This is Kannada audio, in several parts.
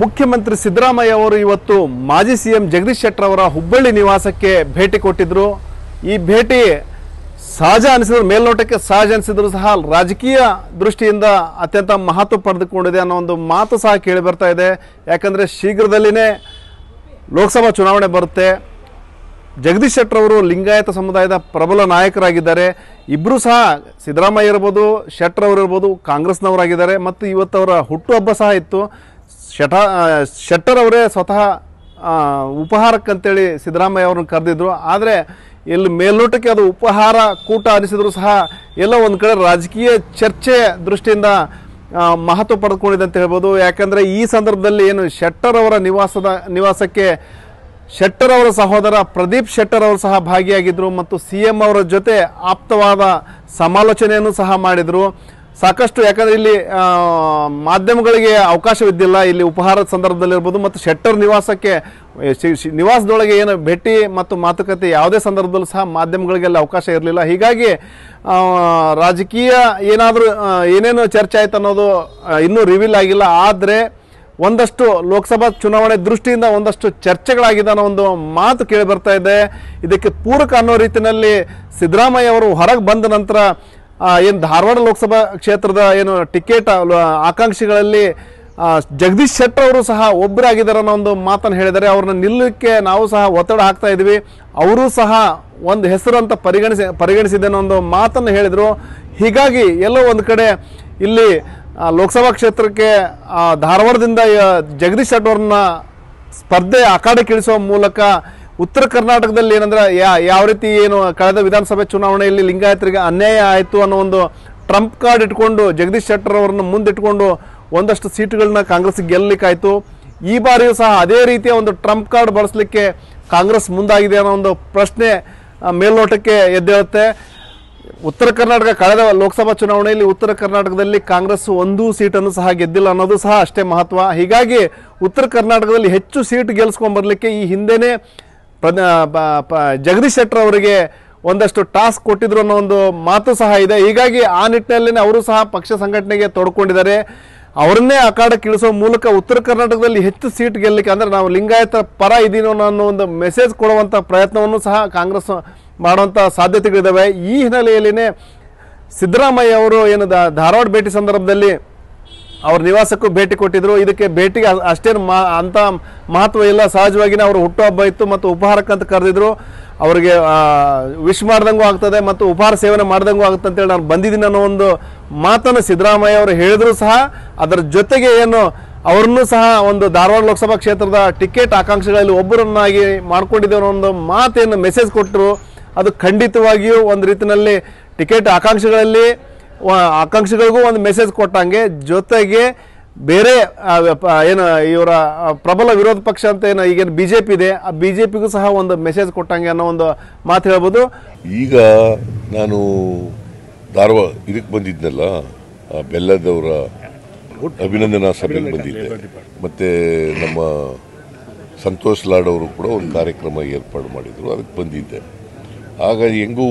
ಮುಖ್ಯಮಂತ್ರಿ ಸಿದ್ದರಾಮಯ್ಯ ಅವರು ಇವತ್ತು ಮಾಜಿ ಸಿ ಎಂ ಜಗದೀಶ್ ಶೆಟ್ಟರ್ ಅವರ ಹುಬ್ಬಳ್ಳಿ ನಿವಾಸಕ್ಕೆ ಭೇಟಿ ಕೊಟ್ಟಿದ್ರು. ಈ ಭೇಟಿ ಸಹಜ ಅನಿಸಿದ್ರು, ಮೇಲ್ನೋಟಕ್ಕೆ ಸಹಜ ಅನಿಸಿದ್ರು ಸಹ ರಾಜಕೀಯ ದೃಷ್ಟಿಯಿಂದ ಅತ್ಯಂತ ಮಹತ್ವ ಪಡೆದುಕೊಂಡಿದೆ ಅನ್ನೋ ಒಂದು ಮಾತು ಸಹ ಕೇಳಿ ಬರ್ತಾ ಇದೆ. ಯಾಕಂದರೆ ಶೀಘ್ರದಲ್ಲಿನೇ ಲೋಕಸಭಾ ಚುನಾವಣೆ ಬರುತ್ತೆ. ಜಗದೀಶ್ ಶೆಟ್ಟರ್ ಅವರು ಲಿಂಗಾಯತ ಸಮುದಾಯದ ಪ್ರಬಲ ನಾಯಕರಾಗಿದ್ದಾರೆ. ಇಬ್ಬರು ಸಹ ಸಿದ್ದರಾಮಯ್ಯ ಇರ್ಬೋದು, ಶೆಟ್ಟರ್ ಅವರು ಇರ್ಬೋದು, ಕಾಂಗ್ರೆಸ್ನವರಾಗಿದ್ದಾರೆ. ಮತ್ತು ಇವತ್ತು ಅವರ ಹುಟ್ಟುಹಬ್ಬ ಸಹ ಇತ್ತು. ಶಟ ಶೆಟ್ಟರ್ ಅವರೇ ಸ್ವತಃ ಉಪಹಾರಕ್ಕಂತೇಳಿ ಸಿದ್ದರಾಮಯ್ಯ ಅವ್ರನ್ನ ಕರೆದಿದ್ರು. ಆದರೆ ಇಲ್ಲಿ ಮೇಲ್ನೋಟಕ್ಕೆ ಅದು ಉಪಹಾರ, ಕೂಟ ಅನಿಸಿದ್ರು ಸಹ ಎಲ್ಲ ಒಂದು ಕಡೆ ರಾಜಕೀಯ ಚರ್ಚೆ ದೃಷ್ಟಿಯಿಂದ ಮಹತ್ವ ಪಡೆದುಕೊಂಡಿದೆ ಅಂತ ಹೇಳ್ಬೋದು. ಯಾಕಂದರೆ ಈ ಸಂದರ್ಭದಲ್ಲಿ ಏನು ಶೆಟ್ಟರ್ ಅವರ ನಿವಾಸದ, ನಿವಾಸಕ್ಕೆ ಶೆಟ್ಟರ್ ಅವರ ಸಹೋದರ ಪ್ರದೀಪ್ ಶೆಟ್ಟರ್ ಅವರು ಸಹ ಭಾಗಿಯಾಗಿದ್ದರು ಮತ್ತು ಸಿ ಎಂ ಅವರ ಜೊತೆ ಆಪ್ತವಾದ ಸಮಾಲೋಚನೆಯನ್ನು ಸಹ ಮಾಡಿದರು. ಸಾಕಷ್ಟು ಯಾಕಂದ್ರೆ ಇಲ್ಲಿ ಮಾಧ್ಯಮಗಳಿಗೆ ಅವಕಾಶವಿದ್ದಿಲ್ಲ. ಇಲ್ಲಿ ಉಪಹಾರದ ಸಂದರ್ಭದಲ್ಲಿರ್ಬೋದು ಮತ್ತು ಶೆಟ್ಟರ್ ನಿವಾಸಕ್ಕೆ ನಿವಾಸದೊಳಗೆ ಏನು ಭೇಟಿ ಮತ್ತು ಮಾತುಕತೆ ಯಾವುದೇ ಸಂದರ್ಭದಲ್ಲೂ ಸಹ ಮಾಧ್ಯಮಗಳಿಗೆಲ್ಲ ಅವಕಾಶ ಇರಲಿಲ್ಲ. ಹೀಗಾಗಿ ರಾಜಕೀಯ ಏನಾದರೂ ಏನೇನು ಚರ್ಚೆ ಆಯ್ತು ಅನ್ನೋದು ಇನ್ನೂ ರಿವೀಲ್ ಆಗಿಲ್ಲ. ಆದರೆ ಒಂದಷ್ಟು ಲೋಕಸಭಾ ಚುನಾವಣೆ ದೃಷ್ಟಿಯಿಂದ ಒಂದಷ್ಟು ಚರ್ಚೆಗಳಾಗಿದೆ ಅನ್ನೋ ಒಂದು ಮಾತು ಕೇಳಿ ಬರ್ತಾ ಇದೆ. ಇದಕ್ಕೆ ಪೂರಕ ಅನ್ನೋ ರೀತಿಯಲ್ಲಿ ಸಿದ್ದರಾಮಯ್ಯ ಅವರು ಹೊರಗೆ ಬಂದ ನಂತರ ಏನು ಧಾರವಾಡ ಲೋಕಸಭಾ ಕ್ಷೇತ್ರದ ಏನು ಟಿಕೆಟ್ ಆಕಾಂಕ್ಷಿಗಳಲ್ಲಿ ಜಗದೀಶ್ ಶೆಟ್ಟರ್ ಅವರು ಸಹ ಒಬ್ಬರಾಗಿದ್ದಾರೆ ಅನ್ನೋ ಒಂದು ಮಾತನ್ನು ಹೇಳಿದ್ದಾರೆ. ಅವ್ರನ್ನ ನಿಲ್ಲಕ್ಕೆ ನಾವು ಸಹ ಒತ್ತಡ ಹಾಕ್ತಾ ಇದ್ವಿ. ಅವರು ಸಹ ಒಂದು ಹೆಸರು ಅಂತ ಪರಿಗಣಿಸಿ, ಪರಿಗಣಿಸಿದೆ ಅನ್ನೋ ಒಂದು ಮಾತನ್ನು ಹೇಳಿದರು. ಹೀಗಾಗಿ ಎಲ್ಲೋ ಒಂದು ಕಡೆ ಇಲ್ಲಿ ಲೋಕಸಭಾ ಕ್ಷೇತ್ರಕ್ಕೆ ಧಾರವಾಡದಿಂದ ಜಗದೀಶ್ ಶೆಟ್ಟರ್ ಅವ್ರನ್ನ ಸ್ಪರ್ಧೆ ಅಖಾಡಕ್ಕಿಳಿಸುವ ಮೂಲಕ ಉತ್ತರ ಕರ್ನಾಟಕದಲ್ಲಿ ಏನಂದ್ರೆ ಯಾವ ರೀತಿ ಏನು ಕಳೆದ ವಿಧಾನಸಭೆ ಚುನಾವಣೆಯಲ್ಲಿ ಲಿಂಗಾಯತರಿಗೆ ಅನ್ಯಾಯ ಆಯಿತು ಅನ್ನೋ ಒಂದು ಟ್ರಂಪ್ ಕಾರ್ಡ್ ಇಟ್ಕೊಂಡು ಜಗದೀಶ್ ಶೆಟ್ಟರ್ ಅವರನ್ನು ಮುಂದಿಟ್ಕೊಂಡು ಒಂದಷ್ಟು ಸೀಟುಗಳನ್ನ ಕಾಂಗ್ರೆಸ್ ಗೆಲ್ಲಲಿಕ್ಕಾಯಿತು. ಈ ಬಾರಿಯೂ ಸಹ ಅದೇ ರೀತಿಯ ಒಂದು ಟ್ರಂಪ್ ಕಾರ್ಡ್ ಬಳಸಲಿಕ್ಕೆ ಕಾಂಗ್ರೆಸ್ ಮುಂದಾಗಿದೆ ಅನ್ನೋ ಒಂದು ಪ್ರಶ್ನೆ ಮೇಲ್ನೋಟಕ್ಕೆ ಎದ್ದೇಳುತ್ತೆ. ಉತ್ತರ ಕರ್ನಾಟಕ ಕಳೆದ ಲೋಕಸಭಾ ಚುನಾವಣೆಯಲ್ಲಿ ಉತ್ತರ ಕರ್ನಾಟಕದಲ್ಲಿ ಕಾಂಗ್ರೆಸ್ ಒಂದೂ ಸೀಟನ್ನು ಸಹ ಗೆದ್ದಿಲ್ಲ ಅನ್ನೋದು ಸಹ ಅಷ್ಟೇ ಮಹತ್ವ. ಹೀಗಾಗಿ ಉತ್ತರ ಕರ್ನಾಟಕದಲ್ಲಿ ಹೆಚ್ಚು ಸೀಟ್ ಗೆಲ್ಸ್ಕೊಂಡ್ ಬರ್ಲಿಕ್ಕೆ ಈ ಪ- ಜಗದೀಶ್ ಶೆಟ್ಟರ್ ಅವರಿಗೆ ಒಂದಷ್ಟು ಟಾಸ್ಕ್ ಕೊಟ್ಟಿದ್ರು ಅನ್ನೋ ಒಂದು ಮಾತು ಸಹ ಇದೆ. ಹೀಗಾಗಿ ಆ ನಿಟ್ಟಿನಲ್ಲಿ ಅವರು ಸಹ ಪಕ್ಷ ಸಂಘಟನೆಗೆ ತೊಡ್ಕೊಂಡಿದ್ದಾರೆ. ಅವರನ್ನೇ ಅಖಾಡಕ್ಕೆ ಇಳಿಸೋ ಮೂಲಕ ಉತ್ತರ ಕರ್ನಾಟಕದಲ್ಲಿ ಹೆಚ್ಚು ಸೀಟ್ ಗೆಲ್ಲಕ್ಕೆ ಅಂದ್ರೆ ನಾವು ಲಿಂಗಾಯತ ಪರ ಇದ್ದೀನೋ ಅನ್ನೋ ಒಂದು ಮೆಸೇಜ್ ಕೊಡುವಂಥ ಪ್ರಯತ್ನವನ್ನು ಸಹ ಕಾಂಗ್ರೆಸ್ ಮಾಡುವಂಥ ಸಾಧ್ಯತೆಗಳಿದ್ದಾವೆ ಈ ಹಿನ್ನೆಲೆಯಲ್ಲಿನೇ ಸಿದ್ದರಾಮಯ್ಯ ಅವರು ಏನು ಧಾರವಾಡ ಭೇಟಿ ಸಂದರ್ಭದಲ್ಲಿ ಅವ್ರ ನಿವಾಸಕ್ಕೂ ಭೇಟಿ ಕೊಟ್ಟಿದ್ರು. ಇದಕ್ಕೆ ಭೇಟಿಗೆ ಅಷ್ಟೇನು ಮಾ ಮಹತ್ವ ಇಲ್ಲ. ಸಹಜವಾಗಿನೇ ಅವರು ಹುಟ್ಟುಹಬ್ಬ ಇತ್ತು ಮತ್ತು ಉಪಹಾರಕ್ಕಂತ ಕರೆದಿದ್ರು. ಅವರಿಗೆ ವಿಶ್ ಮಾಡ್ದಂಗೂ ಆಗ್ತದೆ ಮತ್ತು ಉಪಹಾರ ಸೇವನೆ ಮಾಡ್ದಂಗೂ ಆಗುತ್ತೆ ಅಂತೇಳಿ ನಾನು ಬಂದಿದ್ದೀನಿ ಅನ್ನೋ ಒಂದು ಮಾತನ್ನು ಸಿದ್ದರಾಮಯ್ಯ ಅವರು ಹೇಳಿದ್ರು ಸಹ ಅದರ ಜೊತೆಗೆ ಏನು ಅವ್ರನ್ನೂ ಸಹ ಒಂದು ಧಾರವಾಡ ಲೋಕಸಭಾ ಕ್ಷೇತ್ರದ ಟಿಕೆಟ್ ಆಕಾಂಕ್ಷೆಗಳಲ್ಲಿ ಒಬ್ಬರನ್ನಾಗಿ ಮಾಡ್ಕೊಂಡಿದ್ದೇವೆ ಅನ್ನೋ ಒಂದು ಮಾತೇನು ಮೆಸೇಜ್ ಕೊಟ್ಟರು. ಅದು ಖಂಡಿತವಾಗಿಯೂ ಒಂದು ರೀತಿಯಲ್ಲಿ ಟಿಕೆಟ್ ಆಕಾಂಕ್ಷಿಗಳಲ್ಲಿ ಆಕಾಂಕ್ಷಿಗಳಿಗೂ ಒಂದು ಮೆಸೇಜ್ ಕೊಟ್ಟಂಗೆ ಜೊತೆಗೆ ಬೇರೆ ಏನು ಇವರ ಪ್ರಬಲ ವಿರೋಧ ಪಕ್ಷ ಅಂತ ಏನು ಈಗೇನು ಬಿ ಜೆ ಪಿ ಇದೆ ಆ ಬಿ ಜೆ ಪಿಗೂ ಸಹ ಒಂದು ಮೆಸೇಜ್ ಕೊಟ್ಟಂಗೆ ಅನ್ನೋ ಒಂದು ಮಾತು ಹೇಳ್ಬೋದು. ಈಗ ನಾನು ಧಾರವಾಡ ಇದಕ್ಕೆ ಬಂದಿದ್ದೆನಲ್ಲ ಬೆಲ್ಲದವರ ಅಭಿನಂದನಾ ಸಭೆಗೆ ಬಂದಿದ್ದೆ. ಮತ್ತು ನಮ್ಮ ಸಂತೋಷ್ ಲಾಡ್ ಅವರು ಕೂಡ ಒಂದು ಕಾರ್ಯಕ್ರಮ ಏರ್ಪಾಡು ಮಾಡಿದರು ಅದಕ್ಕೆ ಬಂದಿದ್ದೆ. ಆಗ ಹೆಂಗೂ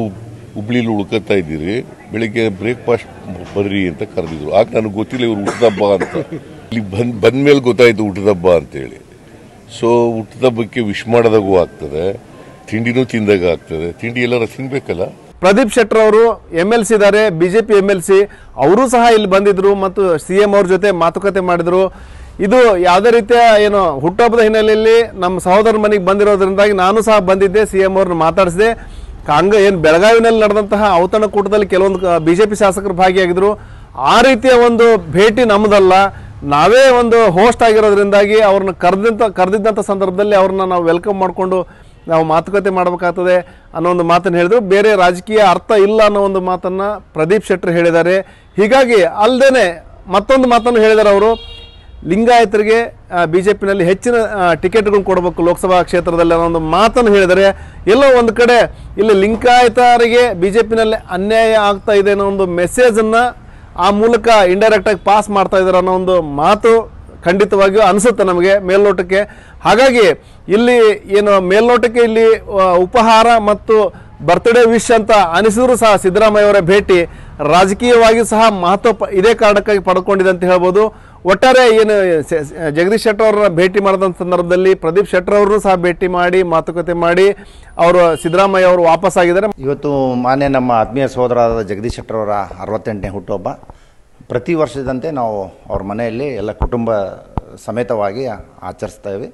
ಹುಬ್ಳಿಲಿ ಉಳ್ಕೊತಾ ಇದ್ದೀರಿ, ಬೆಳಿಗ್ಗೆ ಬ್ರೇಕ್ಫಾಸ್ಟ್ ಬರ್ರಿ ಅಂತ ಕರೆದಿದ್ರು. ಆಗ ನನಗೆ ಗೊತ್ತಿಲ್ಲ ಇವ್ರು ಹುಟ್ಟದಬ್ಬ ಅಂತ. ಇಲ್ಲಿ ಬಂದ್, ಬಂದ್ಮೇಲೆ ಗೊತ್ತಾಯ್ತು ಹುಟ್ಟದಬ್ಬ ಅಂತೇಳಿ. ಸೊ ಹುಟ್ಟದಬ್ಬಕ್ಕೆ ವಿಶ್ ಮಾಡಿದಾಗೂ ಆಗ್ತದೆ, ತಿಂಡಿನೂ ತಿಂದಾಗ ಆಗ್ತದೆ. ತಿಂಡಿ ಎಲ್ಲರ ತಿನ್ಬೇಕಲ್ಲ? ಪ್ರದೀಪ್ ಶೆಟ್ಟರ್ ಅವರು ಎಂ ಎಲ್ ಸಿ ಇದ್ದಾರೆ ಬಿಜೆಪಿ ಎಂ ಎಲ್ ಸಿ ಅವರು ಸಹ ಇಲ್ಲಿ ಬಂದಿದ್ರು ಮತ್ತು ಸಿ ಎಂ ಅವ್ರ ಜೊತೆ ಮಾತುಕತೆ ಮಾಡಿದ್ರು. ಇದು ಯಾವುದೇ ರೀತಿಯ ಏನು ಹುಟ್ಟುಹಬ್ಬದ ಹಿನ್ನೆಲೆಯಲ್ಲಿ ನಮ್ಮ ಸಹೋದರ ಮನೆಗೆ ಬಂದಿರೋದ್ರಿಂದಾಗಿ ನಾನು ಸಹ ಬಂದಿದ್ದೆ ಸಿ ಎಂ ಅವ್ರನ್ನ ಮಾತಾಡಿಸಿದೆ. ಕಾಂಗ ಏನು ಬೆಳಗಾವಿನಲ್ಲಿ ನಡೆದಂತಹ ಔತಣಕೂಟದಲ್ಲಿ ಕೆಲವೊಂದು ಬಿಜೆಪಿ ಶಾಸಕರು ಭಾಗಿಯಾಗಿದ್ರು. ಆ ರೀತಿಯ ಒಂದು ಭೇಟಿ ನಮ್ಮದಲ್ಲ ನಾವೇ ಒಂದು ಹೋಸ್ಟ್ ಆಗಿರೋದ್ರಿಂದಾಗಿ ಅವ್ರನ್ನ ಕರೆದಂತ ಕರೆದಿದ್ದಂಥ ಸಂದರ್ಭದಲ್ಲಿ ಅವ್ರನ್ನ ನಾವು ವೆಲ್ಕಮ್ ಮಾಡಿಕೊಂಡು ನಾವು ಮಾತುಕತೆ ಮಾಡಬೇಕಾಗ್ತದೆ ಅನ್ನೋ ಒಂದು ಮಾತನ್ನು ಹೇಳಿದ್ರು. ಬೇರೆ ರಾಜಕೀಯ ಅರ್ಥ ಇಲ್ಲ ಅನ್ನೋ ಒಂದು ಮಾತನ್ನ ಪ್ರದೀಪ್ ಶೆಟ್ಟರ್ ಹೇಳಿದ್ದಾರೆ. ಹೀಗಾಗಿ ಅಲ್ಲದೇ ಮತ್ತೊಂದು ಮಾತನ್ನು ಹೇಳಿದ್ದಾರೆ ಅವರು. ಲಿಂಗಾಯತರಿಗೆ ಬಿ ಜೆ ಪಿನಲ್ಲಿ ಹೆಚ್ಚಿನ ಟಿಕೆಟ್ಗಳನ್ನು ಕೊಡಬೇಕು ಲೋಕಸಭಾ ಕ್ಷೇತ್ರದಲ್ಲಿ ಅನ್ನೋ ಒಂದು ಮಾತನ್ನು ಹೇಳಿದರೆ, ಎಲ್ಲೋ ಒಂದು ಕಡೆ ಇಲ್ಲಿ ಲಿಂಗಾಯತರಿಗೆ ಬಿ ಜೆ ಪಿನಲ್ಲಿ ಅನ್ಯಾಯ ಆಗ್ತಾ ಇದೆ ಅನ್ನೋ ಒಂದು ಮೆಸೇಜನ್ನು ಆ ಮೂಲಕ ಇಂಡೈರೆಕ್ಟಾಗಿ ಪಾಸ್ ಮಾಡ್ತಾ ಇದ್ದಾರೆ ಅನ್ನೋ ಒಂದು ಮಾತು ಖಂಡಿತವಾಗಿಯೂ ಅನಿಸುತ್ತೆ ನಮಗೆ ಮೇಲ್ನೋಟಕ್ಕೆ. ಹಾಗಾಗಿ ಇಲ್ಲಿ ಏನು ಮೇಲ್ನೋಟಕ್ಕೆ ಇಲ್ಲಿ ಉಪಹಾರ ಮತ್ತು ಬರ್ತ್ಡೇ ವಿಶ್ ಅಂತ ಅನಿಸಿದ್ರು ಸಹ ಸಿದ್ದರಾಮಯ್ಯ ಅವರ ಭೇಟಿ ರಾಜಕೀಯವಾಗಿ ಸಹ ಮಹತ್ವ ಇದೇ ಕಾರಣಕ್ಕಾಗಿ ಪಡ್ಕೊಂಡಿದೆ ಅಂತ ಹೇಳ್ಬೋದು. ಒಟ್ಟಾರೆ ಏನು ಜಗದೀಶ್ ಶೆಟ್ಟರ್ ಅವರ ಭೇಟಿ ಮಾಡಿದ ಸಂದರ್ಭದಲ್ಲಿ ಪ್ರದೀಪ್ ಶೆಟ್ಟರ್ ಅವರು ಸಹ ಭೇಟಿ ಮಾಡಿ, ಮಾತುಕತೆ ಮಾಡಿ ಅವರು ಸಿದ್ದರಾಮಯ್ಯ ಅವರು ವಾಪಸ್ ಆಗಿದ್ದಾರೆ ಇವತ್ತು ಮಾನ್ಯ ನಮ್ಮ ಆತ್ಮೀಯ ಸಹೋದರಾದ ಜಗದೀಶ್ ಶೆಟ್ಟರ್ ಅವರ ಅರವತ್ತೆಂಟನೇ ಹುಟ್ಟುಹಬ್ಬ. ಪ್ರತಿ ವರ್ಷದಂತೆ ನಾವು ಅವ್ರ ಮನೆಯಲ್ಲಿ ಎಲ್ಲ ಕುಟುಂಬ ಸಮೇತವಾಗಿ ಆಚರಿಸ್ತೇವೆ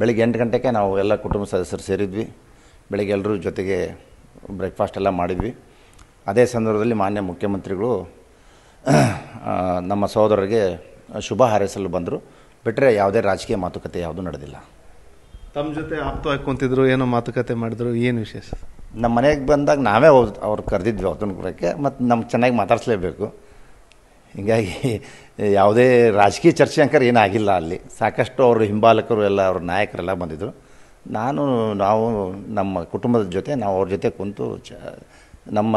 ಬೆಳಿಗ್ಗೆ ಎಂಟು ಗಂಟೆಗೆ ನಾವು ಎಲ್ಲ ಕುಟುಂಬ ಸದಸ್ಯರು ಸೇರಿದ್ವಿ. ಬೆಳಿಗ್ಗೆ ಎಲ್ಲರೂ ಜೊತೆಗೆ ಬ್ರೇಕ್ಫಾಸ್ಟ್ ಎಲ್ಲ ಮಾಡಿದ್ವಿ. ಅದೇ ಸಂದರ್ಭದಲ್ಲಿ ಮಾನ್ಯ ಮುಖ್ಯಮಂತ್ರಿಗಳು ನಮ್ಮ ಸಹೋದರರಿಗೆ ಶುಭ ಹಾರೈಸಲು ಬಂದರು. ಬಿಟ್ಟರೆ ಯಾವುದೇ ರಾಜಕೀಯ ಮಾತುಕತೆ ಯಾವುದೂ ನಡೆದಿಲ್ಲ. ತಮ್ಮ ಜೊತೆ ಆಪ್ತವಾಗಿ ಕುಂತಿದ್ರು ಏನೋ ಮಾತುಕತೆ ಮಾಡಿದ್ರು ಏನು ವಿಶೇಷ? ನಮ್ಮ ಮನೆಗೆ ಬಂದಾಗ ನಾವೇ ಅವ್ರು ಅವ್ರು ಕರೆದಿದ್ವಿ ಅವ್ರನ್ನ ಕೂಡಕ್ಕೆ ಮತ್ತು ನಮ್ಗೆ ಚೆನ್ನಾಗಿ ಮಾತಾಡಿಸ್ಲೇಬೇಕು. ಹೀಗಾಗಿ ಯಾವುದೇ ರಾಜಕೀಯ ಚರ್ಚೆ ಅಂಕರ್ ಏನಾಗಿಲ್ಲ ಅಲ್ಲಿ. ಸಾಕಷ್ಟು ಅವರು ಹಿಂಬಾಲಕರು ಎಲ್ಲ ಅವ್ರ ನಾಯಕರೆಲ್ಲ ಬಂದಿದ್ದರು ನಾನು ನಾವು ನಮ್ಮ ಕುಟುಂಬದ ಜೊತೆ ನಾವು ಅವ್ರ ಜೊತೆ ಕುಂತು ಚ ನಮ್ಮ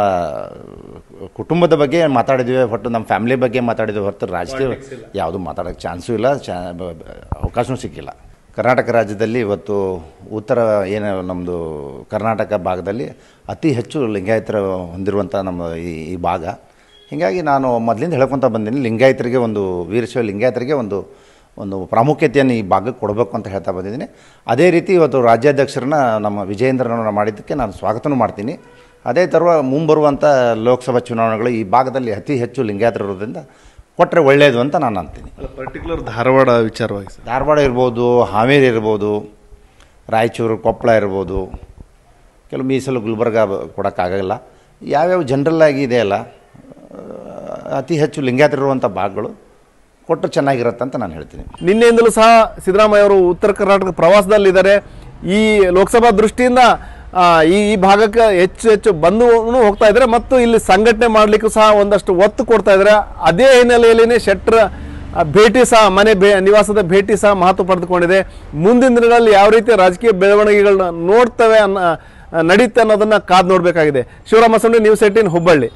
ಕುಟುಂಬದ ಬಗ್ಗೆ ಮಾತಾಡಿದ್ವಿ ಹೊಟ್ಟು ನಮ್ಮ ಫ್ಯಾಮಿಲಿ ಬಗ್ಗೆ ಮಾತಾಡಿದ್ವಿ ಹೊರತು ರಾಜಕೀಯ ಯಾವುದು ಮಾತಾಡೋಕ್ಕೆ ಚಾನ್ಸೂ ಇಲ್ಲ ಚಾ ಅವಕಾಶವೂ ಸಿಕ್ಕಿಲ್ಲ. ಕರ್ನಾಟಕ ರಾಜ್ಯದಲ್ಲಿ ಇವತ್ತು ಉತ್ತರ ಏನು ನಮ್ಮದು ಕರ್ನಾಟಕ ಭಾಗದಲ್ಲಿ ಅತಿ ಹೆಚ್ಚು ಲಿಂಗಾಯತರ ಹೊಂದಿರುವಂಥ ನಮ್ಮ ಈ ಈ ಭಾಗ. ಹೀಗಾಗಿ ನಾನು ಮೊದಲಿಂದ ಹೇಳ್ಕೊತ ಬಂದೀನಿ ಲಿಂಗಾಯತರಿಗೆ ಒಂದು ವೀರಶೈವ ಲಿಂಗಾಯತರಿಗೆ ಒಂದು ಒಂದು ಪ್ರಾಮುಖ್ಯತೆಯನ್ನು ಈ ಭಾಗಕ್ಕೆ ಕೊಡಬೇಕು ಅಂತ ಹೇಳ್ತಾ ಬಂದಿದ್ದೀನಿ ಅದೇ ರೀತಿ ಇವತ್ತು ರಾಜ್ಯಾಧ್ಯಕ್ಷರನ್ನ ನಮ್ಮ ವಿಜಯೇಂದ್ರನವ್ರನ್ನ ಮಾಡಿದ್ದಕ್ಕೆ ನಾನು ಸ್ವಾಗತನೂ ಮಾಡ್ತೀನಿ. ಅದೇ ಥರ ಮುಂಬರುವಂಥ ಲೋಕಸಭಾ ಚುನಾವಣೆಗಳು ಈ ಭಾಗದಲ್ಲಿ ಅತಿ ಹೆಚ್ಚು ಲಿಂಗಾಯತರು ಇರೋದ್ರಿಂದ ಕೊಟ್ಟರೆ ಒಳ್ಳೆಯದು ಅಂತ ನಾನು ಅಂತೀನಿ. ಪರ್ಟಿಕ್ಯುಲರ್ ಧಾರವಾಡ ವಿಚಾರವಾಗಿ ಧಾರವಾಡ ಇರ್ಬೋದು ಹಾವೇರಿ ಇರ್ಬೋದು ರಾಯಚೂರು ಕೊಪ್ಪಳ ಇರ್ಬೋದು ಕೆಲವು ಮೀಸಲು ಗುಲ್ಬರ್ಗ ಕೊಡೋಕ್ಕಾಗಲ್ಲ. ಯಾವ್ಯಾವ ಜನರಲ್ ಆಗಿ ಇದೆಯಲ್ಲ ಅತಿ ಹೆಚ್ಚು ಲಿಂಗಾಯತರಿರುವಂಥ ಭಾಗಗಳು ಕೊಟ್ಟರೆ ಚೆನ್ನಾಗಿರುತ್ತೆ ಅಂತ ನಾನು ಹೇಳ್ತೀನಿ. ನಿನ್ನೆಯಿಂದಲೂ ಸಹ ಸಿದ್ದರಾಮಯ್ಯ ಅವರು ಉತ್ತರ ಕರ್ನಾಟಕ ಪ್ರವಾಸದಲ್ಲಿದ್ದಾರೆ. ಈ ಲೋಕಸಭಾ ದೃಷ್ಟಿಯಿಂದ ಈ ಈ ಭಾಗಕ್ಕೆ ಹೆಚ್ಚು ಹೆಚ್ಚು ಬಂದು ಹೋಗ್ತಾ ಇದ್ದಾರೆ ಮತ್ತು ಇಲ್ಲಿ ಸಂಘಟನೆ ಮಾಡಲಿಕ್ಕೂ ಸಹ ಒಂದಷ್ಟು ಒತ್ತು ಕೊಡ್ತಾ ಇದ್ದಾರೆ. ಅದೇ ಹಿನ್ನೆಲೆಯಲ್ಲಿ ಶೆಟ್ಟರ್ ಭೇಟಿ ಸಹ, ಮನೆ ಭೇ, ನಿವಾಸದ ಭೇಟಿ ಸಹ ಮಹತ್ವ ಪಡೆದುಕೊಂಡಿದೆ. ಮುಂದಿನ ದಿನಗಳಲ್ಲಿ ಯಾವ ರೀತಿ ರಾಜಕೀಯ ಬೆಳವಣಿಗೆಗಳನ್ನ ನೋಡ್ತವೆ ಅನ್ನ ನಡೀತೆ ಅನ್ನೋದನ್ನ ಕಾದು ನೋಡಬೇಕಾಗಿದೆ. Shivarama Sandi, news eighteen Hubballi.